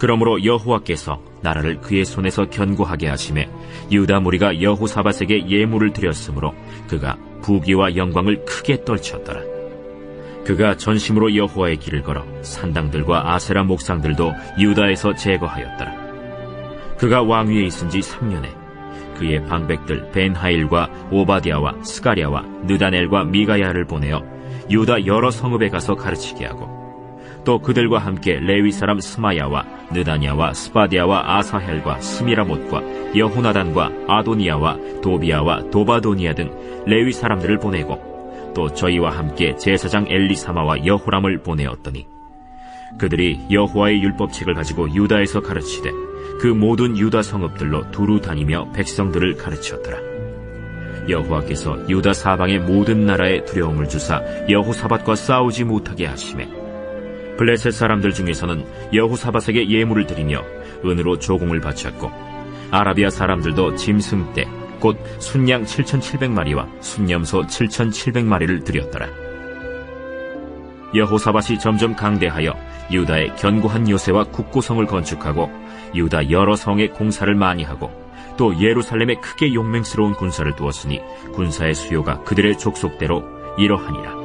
그러므로 여호와께서 나라를 그의 손에서 견고하게 하심에 유다 무리가 여호사밧에게 예물을 드렸으므로 그가 부귀와 영광을 크게 떨쳤더라. 그가 전심으로 여호와의 길을 걸어 산당들과 아세라 목상들도 유다에서 제거하였더라. 그가 왕위에 있은 지 3년에 그의 방백들 벤하일과 오바디아와 스가랴와 느다넬과 미가야를 보내어 유다 여러 성읍에 가서 가르치게 하고 또 그들과 함께 레위 사람 스마야와 느다냐와 스바디아와 아사헬과 스미라못과 여호나단과 아도니아와 도비아와 도바도니아 등 레위 사람들을 보내고 또 저희와 함께 제사장 엘리사마와 여호람을 보내었더니 그들이 여호와의 율법책을 가지고 유다에서 가르치되 그 모든 유다 성읍들로 두루 다니며 백성들을 가르쳤더라. 여호와께서 유다 사방의 모든 나라에 두려움을 주사 여호사밧과 싸우지 못하게 하심에 블레셋 사람들 중에서는 여호사밧에게 예물을 드리며 은으로 조공을 바쳤고 아라비아 사람들도 짐승 떼곧 순양 7,700마리와 순념소 7,700마리를 드렸더라. 여호사밧이 점점 강대하여 유다의 견고한 요새와 국고성을 건축하고 유다 여러 성의 공사를 많이 하고 또 예루살렘에 크게 용맹스러운 군사를 두었으니 군사의 수요가 그들의 족속대로 이러하니라.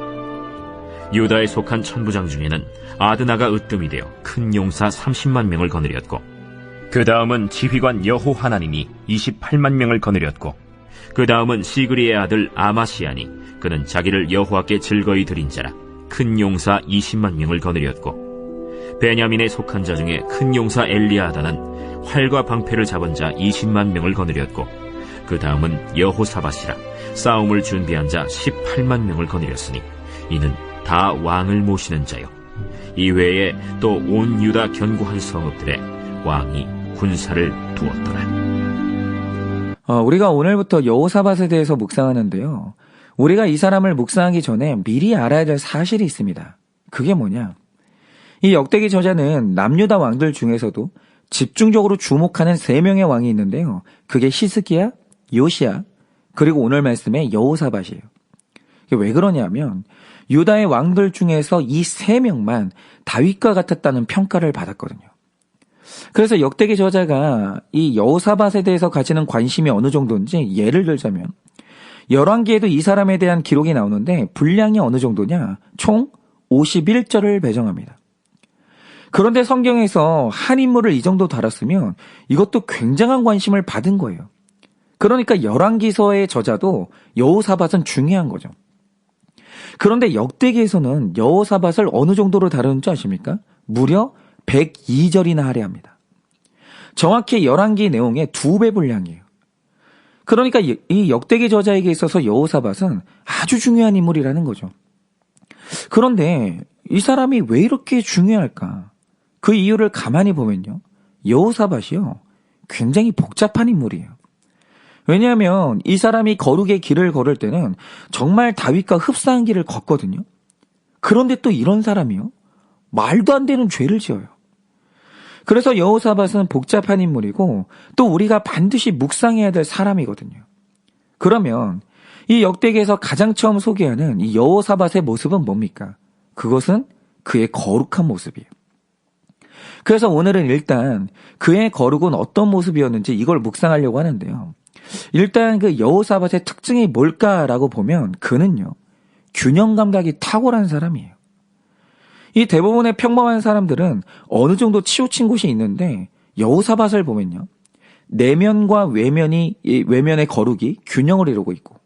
유다에 속한 천부장 중에는 아드나가 으뜸이 되어 큰 용사 30만 명을 거느렸고 그 다음은 지휘관 여호 하나님이 28만 명을 거느렸고 그 다음은 시그리의 아들 아마시아니 그는 자기를 여호와께 즐거이 드린 자라 큰 용사 20만 명을 거느렸고 베냐민에 속한 자 중에 큰 용사 엘리아다는 활과 방패를 잡은 자 20만 명을 거느렸고 그 다음은 여호사밧이라 싸움을 준비한 자 18만 명을 거느렸으니 이는 다 왕을 모시는 자요 이외에 또 온 유다 견고한 성읍들에 왕이 군사를 두었더라. 어, 우리가 오늘부터 여호사밧에 대해서 묵상하는데요. 우리가 이 사람을 묵상하기 전에 미리 알아야 될 사실이 있습니다. 그게 뭐냐? 이 역대기 저자는 남유다 왕들 중에서도 집중적으로 주목하는 세 명의 왕이 있는데요. 그게 히스기야, 요시야, 그리고 오늘 말씀의 여호사밧이에요. 이게 왜 그러냐면 유다의 왕들 중에서 이 세 명만 다윗과 같았다는 평가를 받았거든요. 그래서 역대기 저자가 이 여호사밧에 대해서 가지는 관심이 어느 정도인지 예를 들자면 열왕기에도 이 사람에 대한 기록이 나오는데 분량이 어느 정도냐? 총 51절을 배정합니다. 그런데 성경에서 한 인물을 이 정도 다뤘으면 이것도 굉장한 관심을 받은 거예요. 그러니까 열왕기서의 저자도 여호사밧은 중요한 거죠. 그런데 역대기에서는 여호사밧을 어느 정도로 다루는지 아십니까? 무려 102절이나 할애합니다. 정확히 열왕기 내용의 두 배 분량이에요. 그러니까 이 역대기 저자에게 있어서 여호사밧은 아주 중요한 인물이라는 거죠. 그런데 이 사람이 왜 이렇게 중요할까? 그 이유를 가만히 보면요. 여호사밧이요. 굉장히 복잡한 인물이에요. 왜냐하면 이 사람이 거룩의 길을 걸을 때는 정말 다윗과 흡사한 길을 걷거든요. 그런데 또 이런 사람이요. 말도 안 되는 죄를 지어요. 그래서 여호사밧은 복잡한 인물이고 또 우리가 반드시 묵상해야 될 사람이거든요. 그러면 이 역대기에서 가장 처음 소개하는 이 여호사밧의 모습은 뭡니까? 그것은 그의 거룩한 모습이에요. 그래서 오늘은 일단 그의 거룩은 어떤 모습이었는지 이걸 묵상하려고 하는데요. 일단 그 여호사밧의 특징이 뭘까라고 보면 그는요. 균형 감각이 탁월한 사람이에요. 이 대부분의 평범한 사람들은 어느 정도 치우친 곳이 있는데 여우사밧을 보면요. 내면과 외면이 외면의 거룩이 균형을 이루고 있고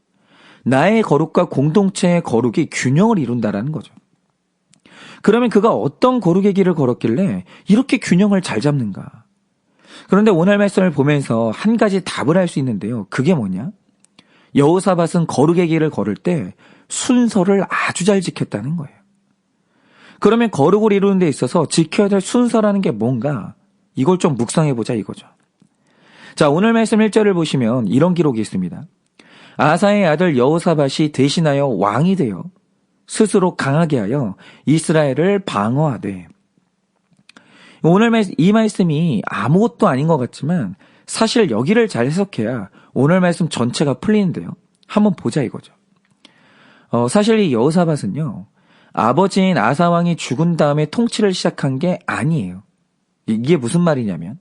나의 거룩과 공동체의 거룩이 균형을 이룬다라는 거죠. 그러면 그가 어떤 거룩의 길을 걸었길래 이렇게 균형을 잘 잡는가? 그런데 오늘 말씀을 보면서 한 가지 답을 할 수 있는데요. 그게 뭐냐? 여호사밧은 거룩의 길을 걸을 때 순서를 아주 잘 지켰다는 거예요. 그러면 거룩을 이루는 데 있어서 지켜야 될 순서라는 게 뭔가 이걸 좀 묵상해 보자 이거죠. 자, 오늘 말씀 1절을 보시면 이런 기록이 있습니다. 아사의 아들 여호사밭이 대신하여 왕이 되어 스스로 강하게 하여 이스라엘을 방어하되 오늘 말- 이 말씀이 아무것도 아닌 것 같지만 사실 여기를 잘 해석해야 오늘 말씀 전체가 풀리는데요. 한번 보자 이거죠. 어, 사실 이 여호사밭은요. 아버지인 아사왕이 죽은 다음에 통치를 시작한 게 아니에요. 이게 무슨 말이냐면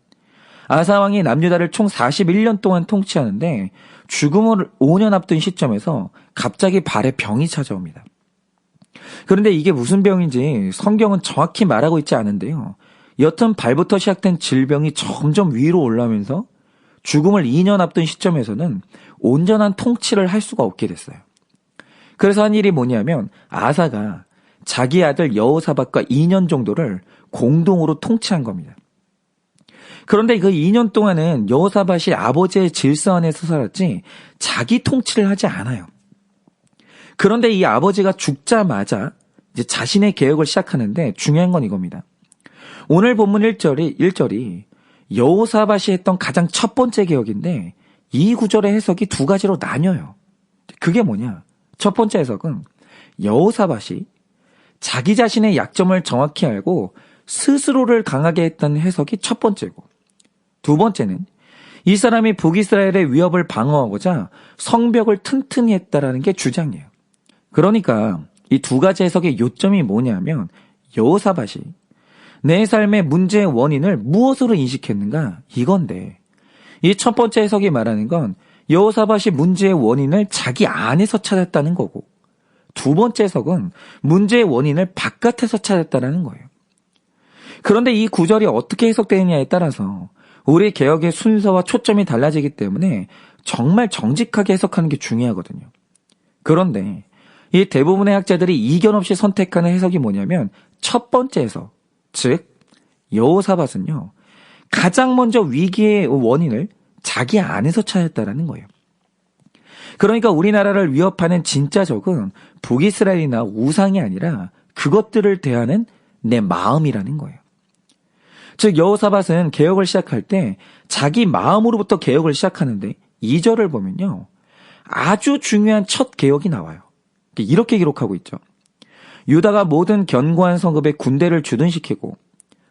아사왕이 남유다를 총 41년 동안 통치하는데 죽음을 5년 앞둔 시점에서 갑자기 발에 병이 찾아옵니다. 그런데 이게 무슨 병인지 성경은 정확히 말하고 있지 않은데요. 여튼 발부터 시작된 질병이 점점 위로 올라오면서 죽음을 2년 앞둔 시점에서는 온전한 통치를 할 수가 없게 됐어요. 그래서 한 일이 뭐냐면 아사가 자기 아들 여호사박과 2년 정도를 공동으로 통치한 겁니다. 그런데 그 2년 동안은 여호사밭이 아버지의 질서 안에서 살았지 자기 통치를 하지 않아요. 그런데 이 아버지가 죽자마자 이제 자신의 개혁을 시작하는데 중요한 건 이겁니다. 오늘 본문 1절이 1절이 여호사밭이 했던 가장 첫 번째 개혁인데 이 구절의 해석이 두 가지로 나뉘어요. 그게 뭐냐? 첫 번째 해석은 여호사밭이 자기 자신의 약점을 정확히 알고 스스로를 강하게 했다는 해석이 첫 번째고 두 번째는 이 사람이 북이스라엘의 위협을 방어하고자 성벽을 튼튼히 했다라는 게 주장이에요. 그러니까 이 두 가지 해석의 요점이 뭐냐면 여호사밭이 내 삶의 문제의 원인을 무엇으로 인식했는가 이건데 이 첫 번째 해석이 말하는 건 여호사밭이 문제의 원인을 자기 안에서 찾았다는 거고 두 번째 해석은 문제의 원인을 바깥에서 찾았다는 거예요. 그런데 이 구절이 어떻게 해석되느냐에 따라서 우리 개혁의 순서와 초점이 달라지기 때문에 정말 정직하게 해석하는 게 중요하거든요. 그런데 이 대부분의 학자들이 이견 없이 선택하는 해석이 뭐냐면 첫 번째 해석, 즉 여호사밭은요 가장 먼저 위기의 원인을 자기 안에서 찾았다라는 거예요. 그러니까 우리나라를 위협하는 진짜 적은 북이스라엘이나 우상이 아니라 그것들을 대하는 내 마음이라는 거예요. 즉 여호사밭은 개혁을 시작할 때 자기 마음으로부터 개혁을 시작하는데 2절을 보면요. 아주 중요한 첫 개혁이 나와요. 이렇게 기록하고 있죠. 유다가 모든 견고한 성읍에 군대를 주둔시키고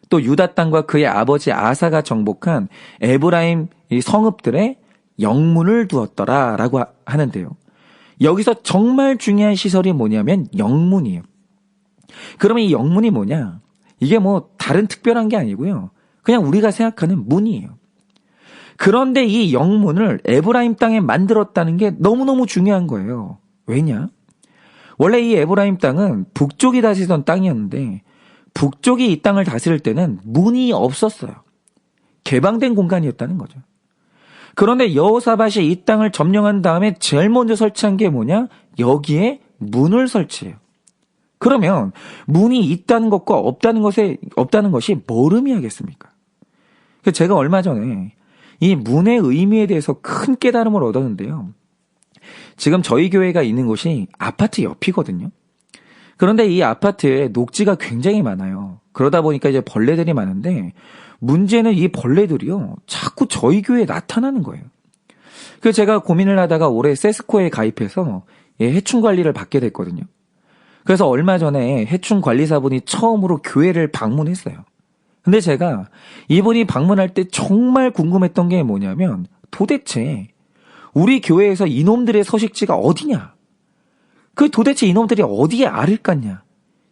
또 유다 땅과 그의 아버지 아사가 정복한 에브라임 이 성읍들의 영문을 두었더라라고 하는데요. 여기서 정말 중요한 시설이 뭐냐면 영문이에요. 그러면 이 영문이 뭐냐? 이게 뭐 다른 특별한 게 아니고요. 그냥 우리가 생각하는 문이에요. 그런데 이 영문을 에브라임 땅에 만들었다는 게 너무너무 중요한 거예요. 왜냐? 원래 이 에브라임 땅은 북쪽이 다스리던 땅이었는데 북쪽이 이 땅을 다스릴 때는 문이 없었어요. 개방된 공간이었다는 거죠. 그런데 여호사밭이 이 땅을 점령한 다음에 제일 먼저 설치한 게 뭐냐? 여기에 문을 설치해요. 그러면 문이 있다는 것과 없다는 것에 없다는 것이 뭘 의미하겠습니까? 그 제가 얼마 전에 이 문의 의미에 대해서 큰 깨달음을 얻었는데요. 지금 저희 교회가 있는 곳이 아파트 옆이거든요. 그런데 이 아파트에 녹지가 굉장히 많아요. 그러다 보니까 이제 벌레들이 많은데 문제는 이 벌레들이요. 자꾸 저희 교회에 나타나는 거예요. 그 제가 고민을 하다가 올해 세스코에 가입해서 예, 해충 관리를 받게 됐거든요. 그래서 얼마 전에 해충 관리사분이 처음으로 교회를 방문했어요. 근데 제가 이분이 방문할 때 정말 궁금했던 게 뭐냐면 도대체 우리 교회에서 이놈들의 서식지가 어디냐? 그 도대체 이놈들이 어디에 알을 깠냐?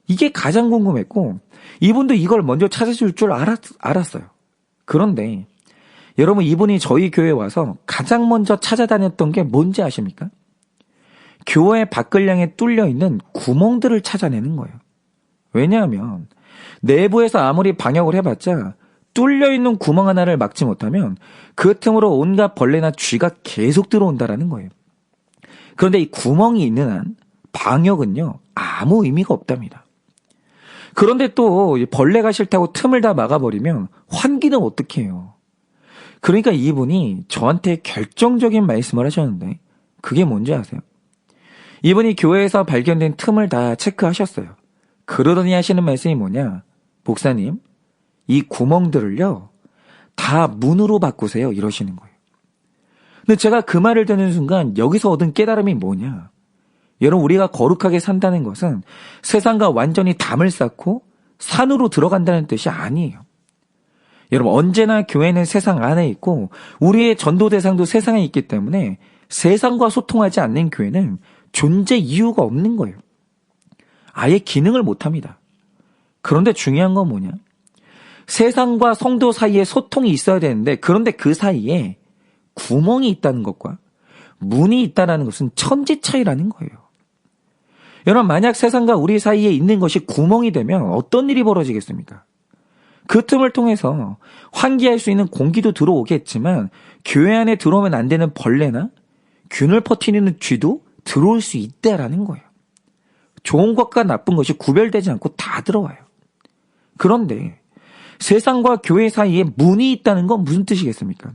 이게 가장 궁금했고 이분도 이걸 먼저 찾아줄 줄 알았, 알았어요. 그런데 여러분 이분이 저희 교회에 와서 가장 먼저 찾아다녔던 게 뭔지 아십니까? 교회 밖을량에 뚫려 있는 구멍들을 찾아내는 거예요. 왜냐하면 내부에서 아무리 방역을 해봤자 뚫려 있는 구멍 하나를 막지 못하면 그 틈으로 온갖 벌레나 쥐가 계속 들어온다라는 거예요. 그런데 이 구멍이 있는 한 방역은요 아무 의미가 없답니다. 그런데 또 벌레가 싫다고 틈을 다 막아버리면 환기는 어떻게 해요? 그러니까 이분이 저한테 결정적인 말씀을 하셨는데 그게 뭔지 아세요? 이분이 교회에서 발견된 틈을 다 체크하셨어요. 그러더니 하시는 말씀이 뭐냐? 목사님, 이 구멍들을요, 다 문으로 바꾸세요. 이러시는 거예요. 근데 제가 그 말을 듣는 순간 여기서 얻은 깨달음이 뭐냐? 여러분, 우리가 거룩하게 산다는 것은 세상과 완전히 담을 쌓고 산으로 들어간다는 뜻이 아니에요. 여러분, 언제나 교회는 세상 안에 있고 우리의 전도 대상도 세상에 있기 때문에 세상과 소통하지 않는 교회는 존재 이유가 없는 거예요. 아예 기능을 못 합니다. 그런데 중요한 건 뭐냐? 세상과 성도 사이에 소통이 있어야 되는데 그런데 그 사이에 구멍이 있다는 것과 문이 있다는 것은 천지 차이라는 거예요. 여러분 만약 세상과 우리 사이에 있는 것이 구멍이 되면 어떤 일이 벌어지겠습니까? 그 틈을 통해서 환기할 수 있는 공기도 들어오겠지만 교회 안에 들어오면 안 되는 벌레나 균을 퍼뜨리는 쥐도 들어올 수 있다라는 거예요. 좋은 것과 나쁜 것이 구별되지 않고 다 들어와요. 그런데 세상과 교회 사이에 문이 있다는 건 무슨 뜻이겠습니까?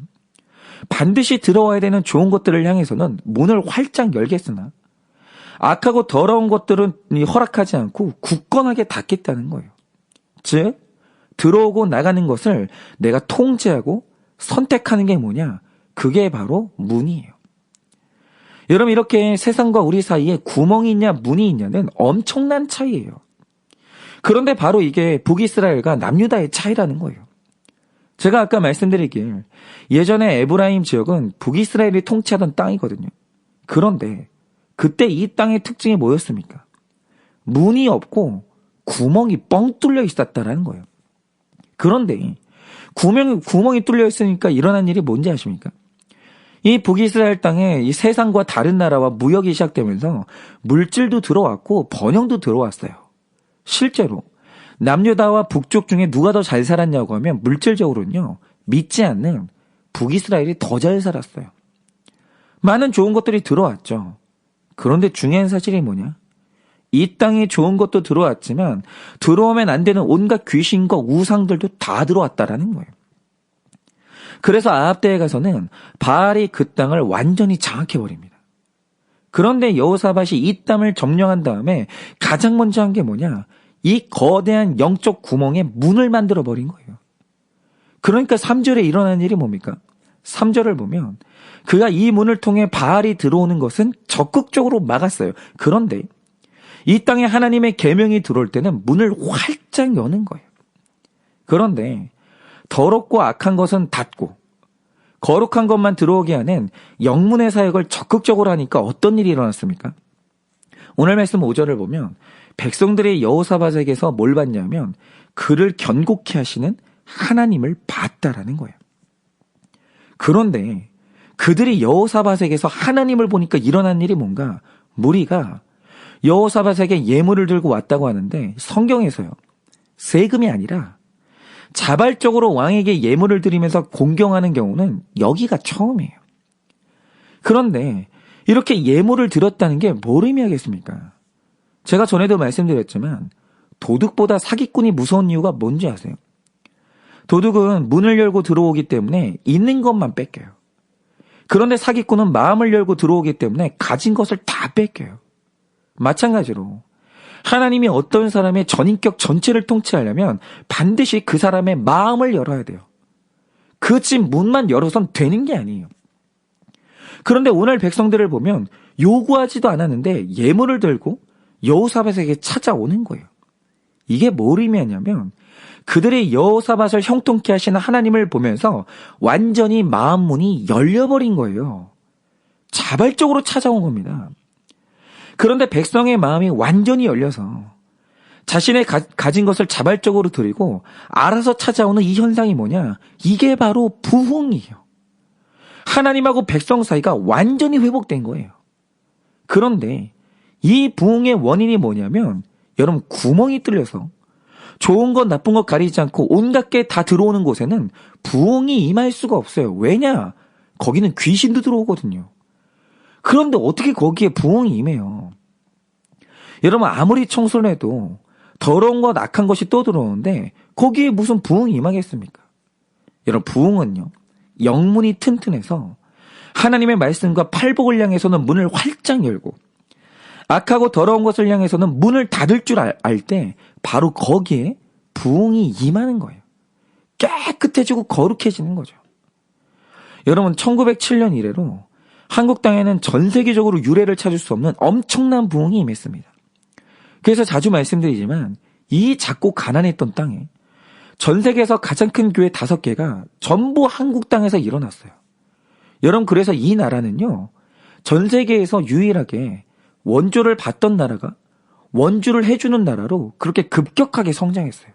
반드시 들어와야 되는 좋은 것들을 향해서는 문을 활짝 열겠으나 악하고 더러운 것들은 허락하지 않고 굳건하게 닫겠다는 거예요. 즉, 들어오고 나가는 것을 내가 통제하고 선택하는 게 뭐냐? 그게 바로 문이에요. 여러분, 이렇게 세상과 우리 사이에 구멍이 있냐, 문이 있냐는 엄청난 차이예요. 그런데 바로 이게 북이스라엘과 남유다의 차이라는 거예요. 제가 아까 말씀드리길 예전에 에브라임 지역은 북이스라엘이 통치하던 땅이거든요. 그런데 그때 이 땅의 특징이 뭐였습니까? 문이 없고 구멍이 뻥 뚫려 있었다라는 거예요. 그런데 구멍이, 구멍이 뚫려 있으니까 일어난 일이 뭔지 아십니까? 이 북이스라엘 땅에 이 세상과 다른 나라와 무역이 시작되면서 물질도 들어왔고 번영도 들어왔어요. 실제로 남유다와 북쪽 중에 누가 더 잘 살았냐고 하면 물질적으로는요. 믿지 않는 북이스라엘이 더 잘 살았어요. 많은 좋은 것들이 들어왔죠. 그런데 중요한 사실이 뭐냐? 이 땅에 좋은 것도 들어왔지만 들어오면 안 되는 온갖 귀신과 우상들도 다 들어왔다라는 거예요. 그래서 아합대에 가서는 바알이 그 땅을 완전히 장악해 버립니다. 그런데 여호사밭이 이 땅을 점령한 다음에 가장 먼저 한 게 뭐냐? 이 거대한 영적 구멍에 문을 만들어 버린 거예요. 그러니까 3절에 일어난 일이 뭡니까? 3절을 보면 그가 이 문을 통해 바알이 들어오는 것은 적극적으로 막았어요. 그런데 이 땅에 하나님의 계명이 들어올 때는 문을 활짝 여는 거예요. 그런데 더럽고 악한 것은 닫고 거룩한 것만 들어오게 하는 영문의 사역을 적극적으로 하니까 어떤 일이 일어났습니까? 오늘 말씀 5절을 보면 백성들의 여호사밧에게서 뭘 봤냐면 그를 견고케 하시는 하나님을 봤다라는 거예요. 그런데 그들이 여호사밧에게서 하나님을 보니까 일어난 일이 뭔가 무리가 여호사밧에게 예물을 들고 왔다고 하는데 성경에서요. 세금이 아니라 자발적으로 왕에게 예물을 드리면서 공경하는 경우는 여기가 처음이에요. 그런데 이렇게 예물을 드렸다는 게 뭘 의미하겠습니까? 제가 전에도 말씀드렸지만 도둑보다 사기꾼이 무서운 이유가 뭔지 아세요? 도둑은 문을 열고 들어오기 때문에 있는 것만 뺏겨요. 그런데 사기꾼은 마음을 열고 들어오기 때문에 가진 것을 다 뺏겨요. 마찬가지로 하나님이 어떤 사람의 전인격 전체를 통치하려면 반드시 그 사람의 마음을 열어야 돼요. 그 집 문만 열어선 되는 게 아니에요. 그런데 오늘 백성들을 보면 요구하지도 않았는데 예물을 들고 여호사밧에게 찾아오는 거예요. 이게 뭘 의미하냐면 그들의 여호사밧을 형통케 하시는 하나님을 보면서 완전히 마음 문이 열려버린 거예요. 자발적으로 찾아온 겁니다. 그런데 백성의 마음이 완전히 열려서 자신의 가, 진 것을 자발적으로 드리고 알아서 찾아오는 이 현상이 뭐냐? 이게 바로 부흥이에요. 하나님하고 백성 사이가 완전히 회복된 거예요. 그런데 이 부흥의 원인이 뭐냐면 여러분 구멍이 뚫려서 좋은 것 나쁜 것 가리지 않고 온갖 게 다 들어오는 곳에는 부흥이 임할 수가 없어요. 왜냐? 거기는 귀신도 들어오거든요. 그런데 어떻게 거기에 부흥이 임해요? 여러분 아무리 청소를 해도 더러운 것 악한 것이 또 들어오는데 거기에 무슨 부흥이 임하겠습니까? 여러분 부흥은요. 영문이 튼튼해서 하나님의 말씀과 팔복을 향해서는 문을 활짝 열고 악하고 더러운 것을 향해서는 문을 닫을 줄 알때 바로 거기에 부흥이 임하는 거예요. 깨끗해지고 거룩해지는 거죠. 여러분 1907년 이래로 한국 땅에는 전 세계적으로 유래를 찾을 수 없는 엄청난 부흥이 임했습니다. 그래서 자주 말씀드리지만 이 작고 가난했던 땅에 전 세계에서 가장 큰 교회 다섯 개가 전부 한국 땅에서 일어났어요. 여러분 그래서 이 나라는요. 전 세계에서 유일하게 원조를 받던 나라가 원주를 해주는 나라로 그렇게 급격하게 성장했어요.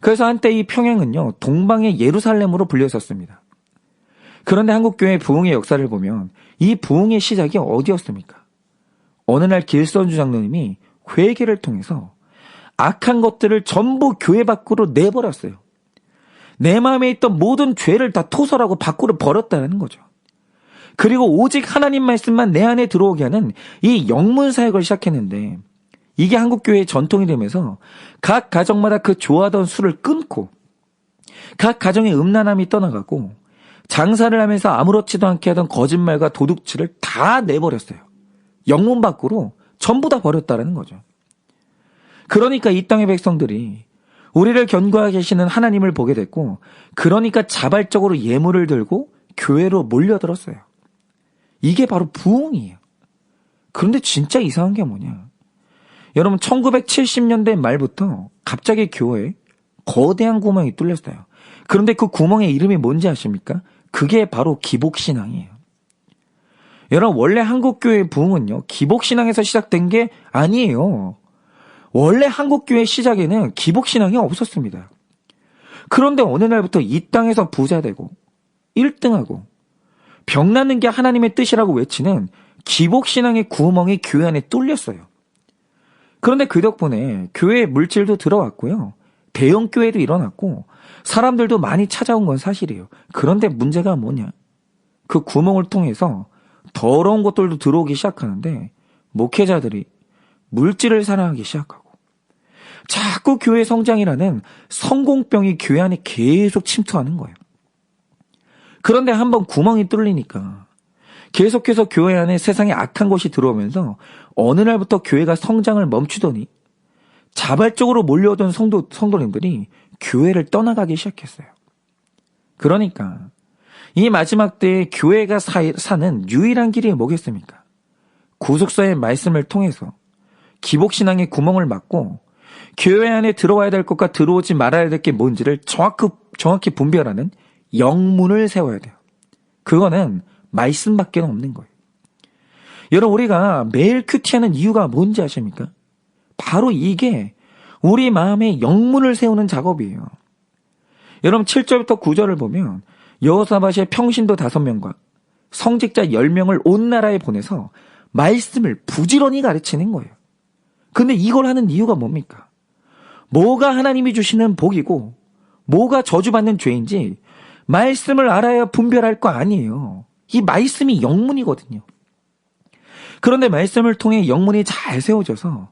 그래서 한때 이 평양은요, 동방의 예루살렘으로 불렸었습니다. 그런데 한국교회 부흥의 역사를 보면 이 부흥의 시작이 어디였습니까? 어느 날 길선주 장로님이 회개를 통해서 악한 것들을 전부 교회 밖으로 내버렸어요. 내 마음에 있던 모든 죄를 다 토설하고 밖으로 버렸다는 거죠. 그리고 오직 하나님 말씀만 내 안에 들어오게 하는 이 영문 사역을 시작했는데 이게 한국 교회의 전통이 되면서 각 가정마다 그 좋아하던 술을 끊고 각 가정의 음란함이 떠나가고 장사를 하면서 아무렇지도 않게 하던 거짓말과 도둑질을 다 내버렸어요. 영문 밖으로 전부 다 버렸다라는 거죠. 그러니까 이 땅의 백성들이 우리를 견고하게 계시는 하나님을 보게 됐고, 그러니까 자발적으로 예물을 들고 교회로 몰려들었어요. 이게 바로 부흥이에요. 그런데 진짜 이상한 게 뭐냐. 여러분, 1970년대 말부터 갑자기 교회에 거대한 구멍이 뚫렸어요. 그런데 그 구멍의 이름이 뭔지 아십니까? 그게 바로 기복신앙이에요. 여러분, 원래 한국교회의 부흥은요, 기복신앙에서 시작된 게 아니에요. 원래 한국교회 시작에는 기복신앙이 없었습니다. 그런데 어느 날부터 이 땅에서 부자 되고 1등하고 병나는 게 하나님의 뜻이라고 외치는 기복신앙의 구멍이 교회 안에 뚫렸어요. 그런데 그 덕분에 교회에 물질도 들어왔고요. 대형 교회도 일어났고 사람들도 많이 찾아온 건 사실이에요. 그런데 문제가 뭐냐? 그 구멍을 통해서 더러운 것들도 들어오기 시작하는데 목회자들이 물질을 사랑하기 시작하고 자꾸 교회 성장이라는 성공병이 교회 안에 계속 침투하는 거예요. 그런데 한번 구멍이 뚫리니까 계속해서 교회 안에 세상에 악한 것이 들어오면서 어느 날부터 교회가 성장을 멈추더니 자발적으로 몰려오던 성도, 성도님들이 교회를 떠나가기 시작했어요. 그러니까 이 마지막 때에 교회가 사, 사는 유일한 길이 뭐겠습니까? 구속사의 말씀을 통해서 기복신앙의 구멍을 막고 교회 안에 들어와야 될 것과 들어오지 말아야 될 게 뭔지를 정확히, 정확히 분별하는 영문을 세워야 돼요. 그거는 말씀밖에 없는 거예요. 여러분, 우리가 매일 큐티하는 이유가 뭔지 아십니까? 바로 이게 우리 마음의 영문을 세우는 작업이에요. 여러분, 7절부터 9절을 보면 여호사밭의 평신도 5명과 성직자 10명을 온 나라에 보내서 말씀을 부지런히 가르치는 거예요. 근데 이걸 하는 이유가 뭡니까? 뭐가 하나님이 주시는 복이고 뭐가 저주받는 죄인지 말씀을 알아야 분별할 거 아니에요. 이 말씀이 영문이거든요. 그런데 말씀을 통해 영문이 잘 세워져서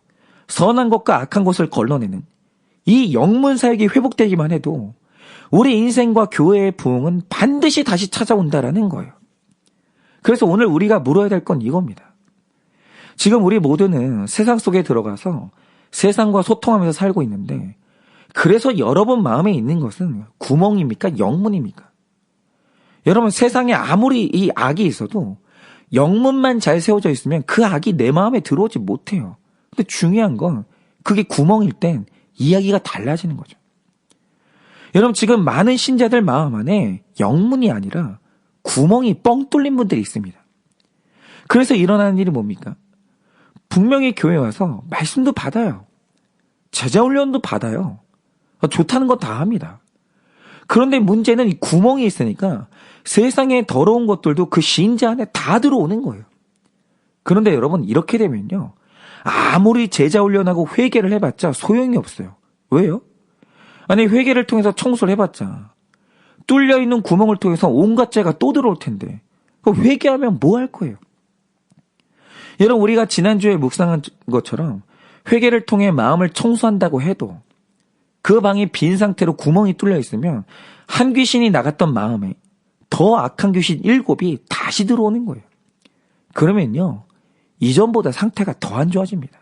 선한 것과 악한 것을 걸러내는 이 영문 사역이 회복되기만 해도 우리 인생과 교회의 부흥은 반드시 다시 찾아온다라는 거예요. 그래서 오늘 우리가 물어야 될 건 이겁니다. 지금 우리 모두는 세상 속에 들어가서 세상과 소통하면서 살고 있는데 그래서 여러분 마음에 있는 것은 구멍입니까? 영문입니까? 여러분 세상에 아무리 이 악이 있어도 영문만 잘 세워져 있으면 그 악이 내 마음에 들어오지 못해요. 근데 중요한 건 그게 구멍일 땐 이야기가 달라지는 거죠. 여러분 지금 많은 신자들 마음 안에 영문이 아니라 구멍이 뻥 뚫린 분들이 있습니다. 그래서 일어나는 일이 뭡니까? 분명히 교회 와서 말씀도 받아요. 제자 훈련도 받아요. 좋다는 건다 합니다. 그런데 문제는 이 구멍이 있으니까 세상에 더러운 것들도 그 신자 안에 다 들어오는 거예요. 그런데 여러분 이렇게 되면요. 아무리 제자 훈련하고 회개를 해봤자 소용이 없어요. 왜요? 아니 회개를 통해서 청소를 해봤자 뚫려 있는 구멍을 통해서 온갖 죄가 또 들어올 텐데 회개하면 뭐 할 거예요? 여러분 우리가 지난주에 묵상한 것처럼 회개를 통해 마음을 청소한다고 해도 그 방이 빈 상태로 구멍이 뚫려 있으면 한 귀신이 나갔던 마음에 더 악한 귀신 일곱이 다시 들어오는 거예요. 그러면요, 이전보다 상태가 더 안 좋아집니다.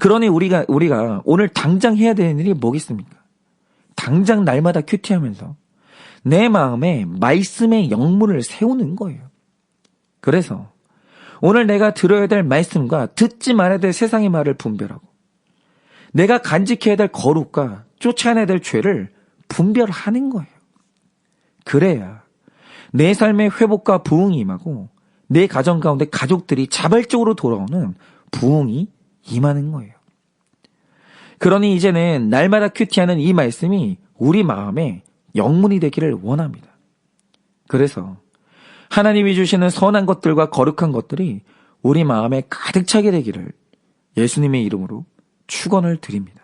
그러니 우리가 우리가 오늘 당장 해야 되는 일이 뭐겠습니까? 당장 날마다 큐티하면서 내 마음에 말씀의 영문을 세우는 거예요. 그래서 오늘 내가 들어야 될 말씀과 듣지 말아야 될 세상의 말을 분별하고 내가 간직해야 될 거룩과 쫓아내야 될 죄를 분별하는 거예요. 그래야 내 삶의 회복과 부흥이 임하고 내 가정 가운데 가족들이 자발적으로 돌아오는 부흥이 임하는 거예요. 그러니 이제는 날마다 큐티하는 이 말씀이 우리 마음에 영문이 되기를 원합니다. 그래서 하나님이 주시는 선한 것들과 거룩한 것들이 우리 마음에 가득 차게 되기를 예수님의 이름으로 축원을 드립니다.